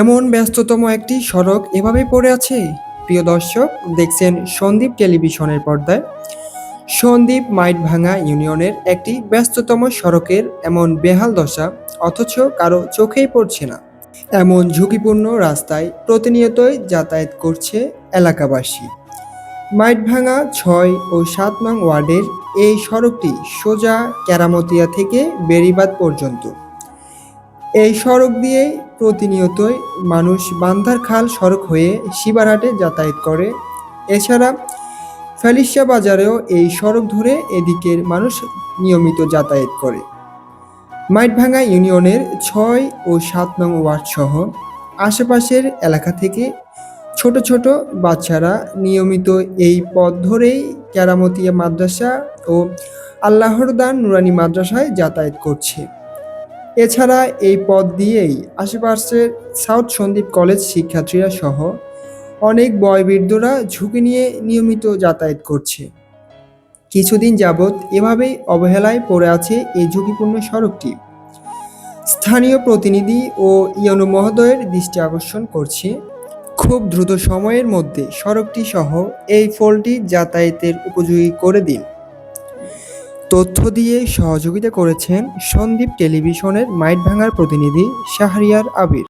এমন ব্যস্ততম একটি সড়ক এভাবে পড়ে আছে? প্রিয় দর্শক, দেখছেন সন্দীপ টেলিভিশনের পর্দায়। সন্দীপ মাইটভাঙা ইউনিয়নের একটি ব্যস্ততম সড়কের এমন বেহাল দশা অথচ কারও চোখেই পড়ছে না। এমন ঝুঁকিপূর্ণ রাস্তায় প্রতিনিয়তই যাতায়াত করছে এলাকাবাসী। মাইটভাঙা ছয় ও সাত নং ওয়ার্ডের এই সড়কটি সোজা ক্যারামতিয়া থেকে বেরিবাদ পর্যন্ত। এই সড়ক দিয়েই প্রতিনিয়তই মানুষ বান্ধার খাল সড়ক হয়ে শিবারহাটে যাতায়াত করে। এছাড়া ফেলিশা বাজারেও এই সড়ক ধরে এদিকের মানুষ নিয়মিত যাতায়াত করে। মাইটভাঙ্গা ইউনিয়নের ছয় ও সাত নং ওয়ার্ড সহ আশেপাশের এলাকা থেকে ছোট ছোট বাচ্চারা নিয়মিত এই পথ ধরেই ক্যারামতিয়া মাদ্রাসা ও আল্লাহর দান নুরানি মাদ্রাসায় যাতায়াত করছে। এছাড়া এই পথ দিয়েই আশেপাশের সাউথ সন্দীপ কলেজ শিক্ষার্থীরা সহ অনেক বয়বৃদ্ধরা ঝুঁকি নিয়ে নিয়মিত যাতায়াত করছে। কিছুদিন যাবৎ এভাবেই অবহেলায় পড়ে আছে এই ঝুঁকিপূর্ণ সড়কটি। স্থানীয় প্রতিনিধি ও ইয়নু মহোদয়ের দৃষ্টি আকর্ষণ করছে। খুব দ্রুত সময়ের মধ্যে সড়কটি সহ এই ফলটি যাতায়াতের উপযোগী করে দিন। তথ্য দিয়ে সহযোগিতা করেছেন সন্দীপ টেলিভিশনের মাইট ভাঙার প্রতিনিধি শাহরিয়ার আবির।